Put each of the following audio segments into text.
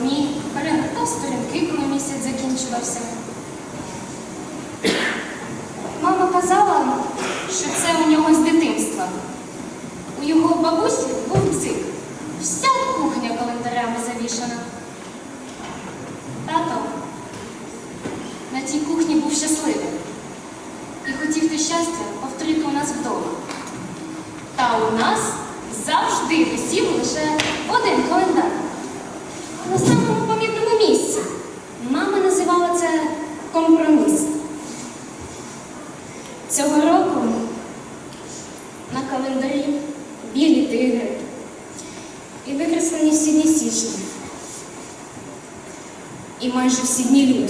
дні, перегортав сторінки, коли місяць закінчувався. Мама казала, що це у нього з дитинства. У його бабусі був цик. Вся кухня календарями завішана. Тато на тій кухні був щасливий і хотів те щастя повторити у нас вдома. Та у нас завжди висів лише один календар. На самому помітному місці. Мама називала це компроміс. Цього року на календарі білі тигри і викреслені всі дні січня. І майже всі дні лютого.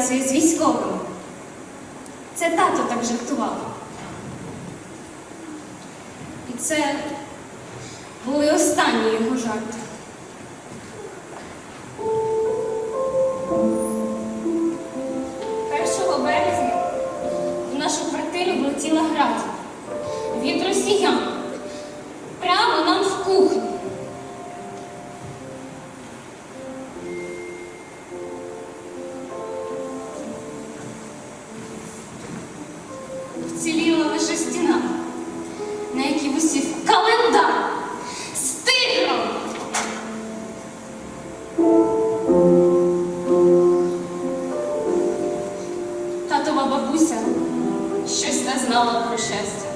порода з військовими. Це тато так жартував. І це були останні його жарти. Першого березня в нашу квартиру влетіла град Татова бабуся щось не знала про щастя.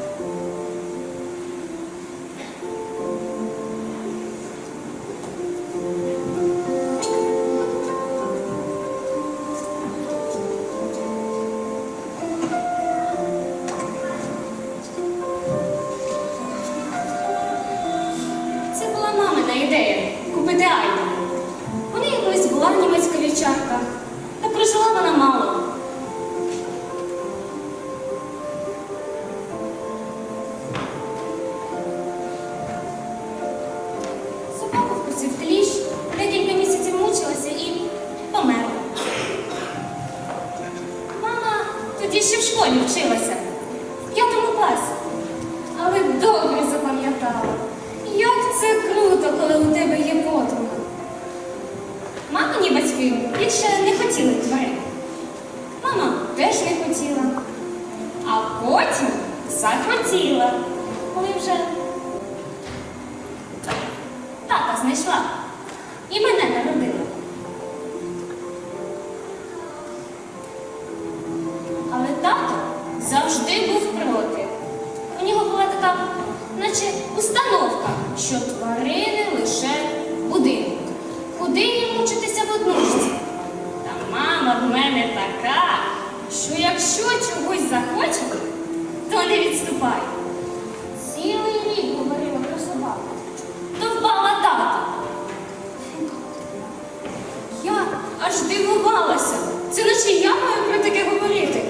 Теж не хотіла. А потім захотіла, коли вже тата знайшла і мене народила. Але тато завжди був проти. У нього була така, наче установка, що тварини лише будинок. Куди їм мучитися в однушці? Та мама в мене така, що якщо чогось захоче, то не відступай. Цілий рік говорила про собаку. Довбала тата. Я аж дивувалася. Це наче я маю про таке говорити.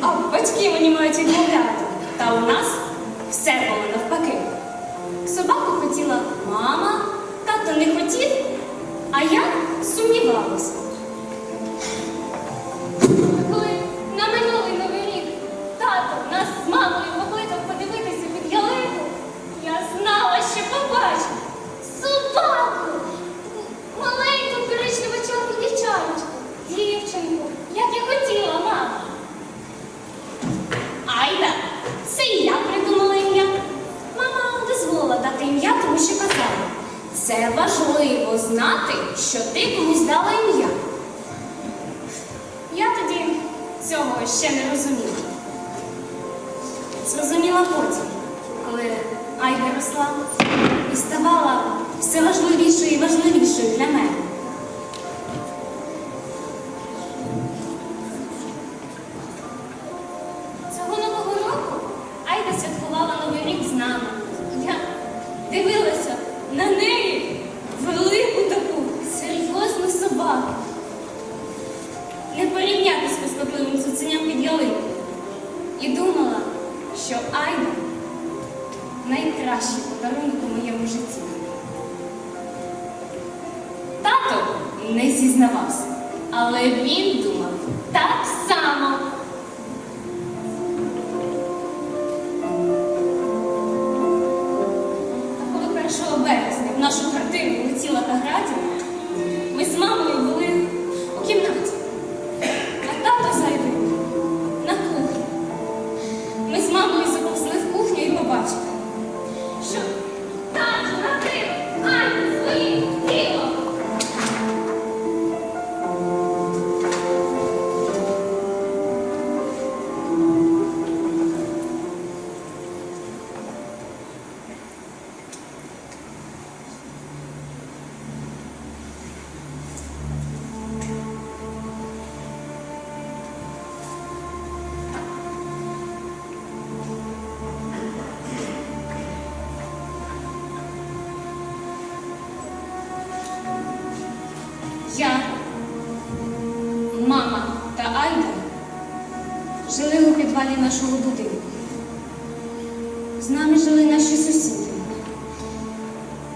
А батьки мені мають відмовляти. Та у нас все було навпаки. Собаку хотіла мама, тато не хотів, а я сумнівалася. Що ти комусь дала ім'я. Я тоді цього ще не розуміла. Зрозуміла потім, коли Айга росла і ставала все важливішою і важливішою для мене. Але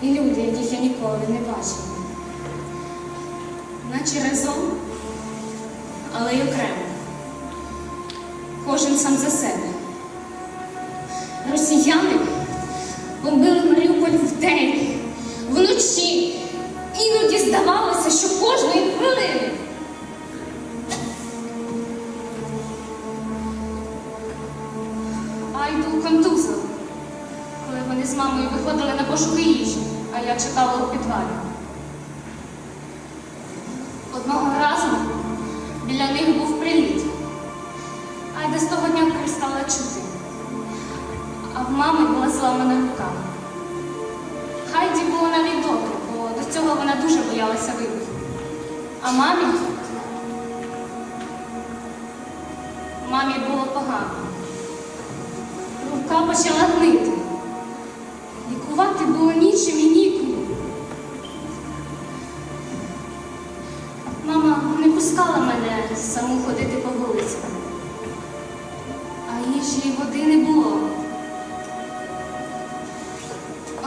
і люди, яких я ніколи не бачила. Наче разом, але й окремо. Кожен сам за себе. Росіяни бомбили вони з мамою виходили на пошуки їжі, а я чекала у підвалі. Одного разу біля них був приліт. Айда з того дня перестала чути, а в мами була зламана рука. Хайді було навіть добре, бо до цього вона дуже боялася вибухів. А мамі мамі було погано. Рука почала гнити. Лікувати було нічим і нікому. Мама не пускала мене саму ходити по вулицям. А їжі води не було.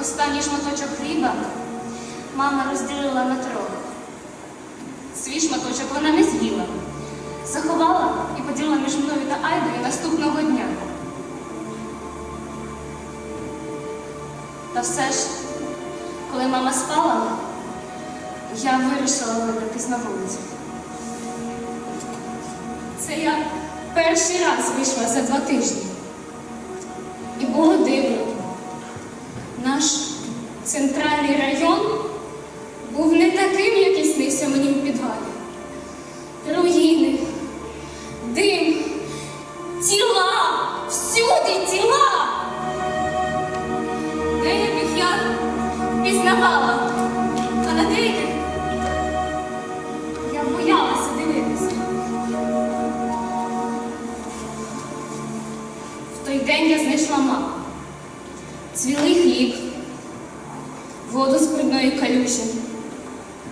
Останній шматочок хліба мама розділила на трьох. Свій шматочок вона не з'їла. Заховала і поділила між мною та Айдою наступного дня. Та все ж, коли мама спала, я вирішила вибратись на вулицю. Це я перший раз вийшла за два тижні. І було дивно. Наш центральний район був не таким, який снився мені у підвалі. Руїни, дим, тіла, всюди тіла. Пізнавала, а на деяких я боялася дивитися. В той день я знайшла мапу цвілий хліб, воду з брудної калюжі,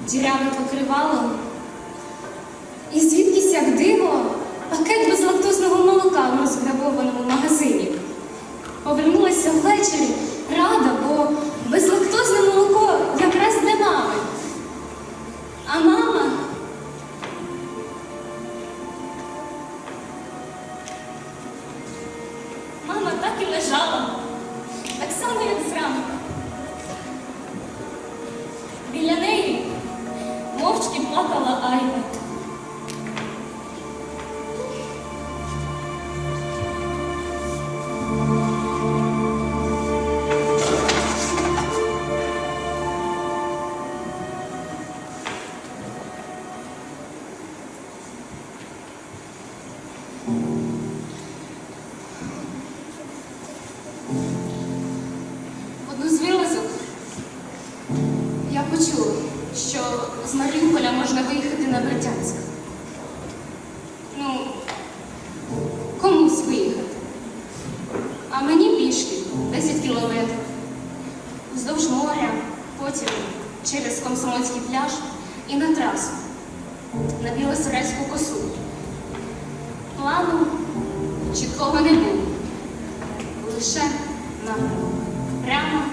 діряве покривало. І звідкись, як диво, пакет безлактозного комусь виїхати. А мені пішки 10 кілометрів. Вздовж моря, потім через Комсомольський пляж і на трасу на Білосерецьку косу. Плану чіткого не було. Лише напрямок. Прямо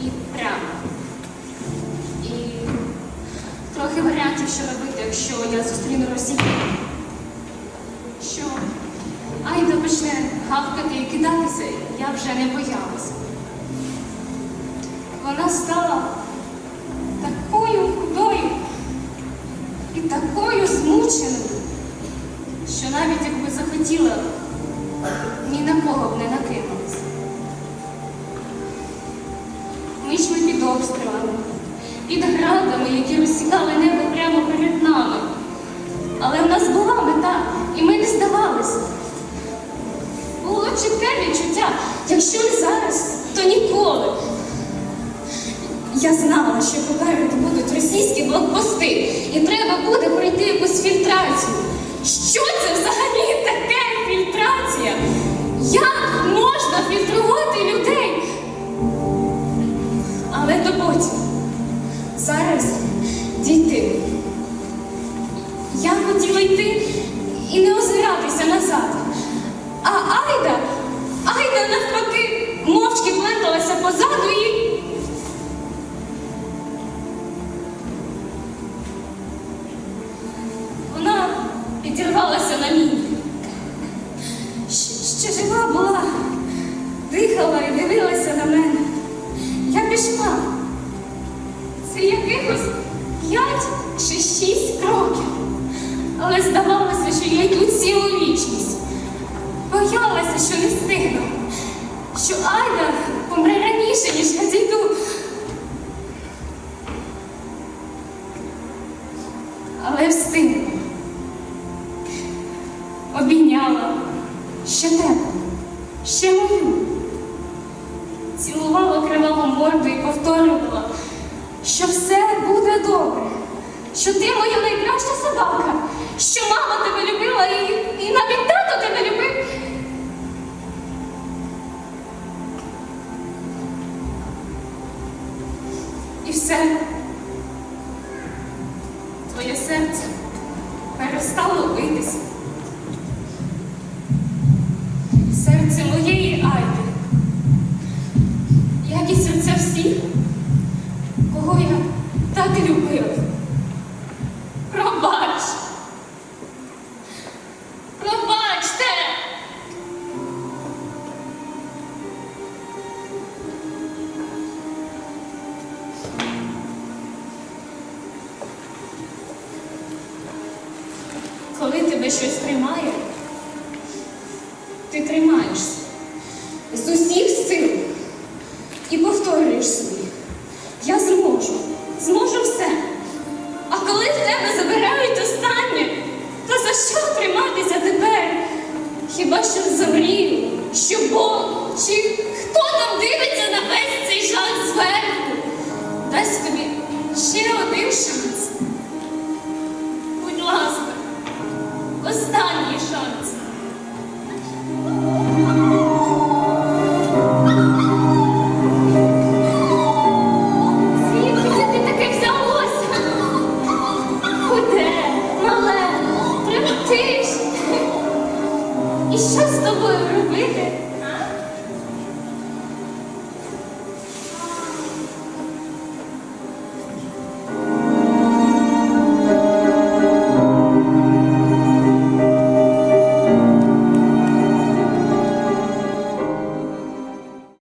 і прямо. І трохи варіантів, що робити, якщо я зустріну Росію. Що Айда почне гавкати і кидатися, я вже не боялася. Вона стала такою худою і такою змученою, що навіть якби захотіла, ні на кого б не накинулась. Ми йшли під обстрілами, під градами, які розсікали небо прямо перед нами. Якщо не зараз, то ніколи. Я знала, що попереду будуть російські блокпости, і треба буде пройти якусь фільтрацію. Що це взагалі таке фільтрація? Як можна фільтрувати людей? Але то потім. Зараз дійти. Я хотіла йти і не озиратися назад. Але здавалося, що я йду цілу вічність. Боялася, що не встигну, що Айда помре раніше, ніж я дійду. Але встигла. Обійняла ще тебе, ще мою. Цілувала криваву морду і повторювала, що все буде добре, що ти моя найкраща собака, що мама тебе любила і, і навіть тато тебе любив. І все. Твоє серце перестало битися. Серце моєї Айди, як і серця всіх, кого я так любила.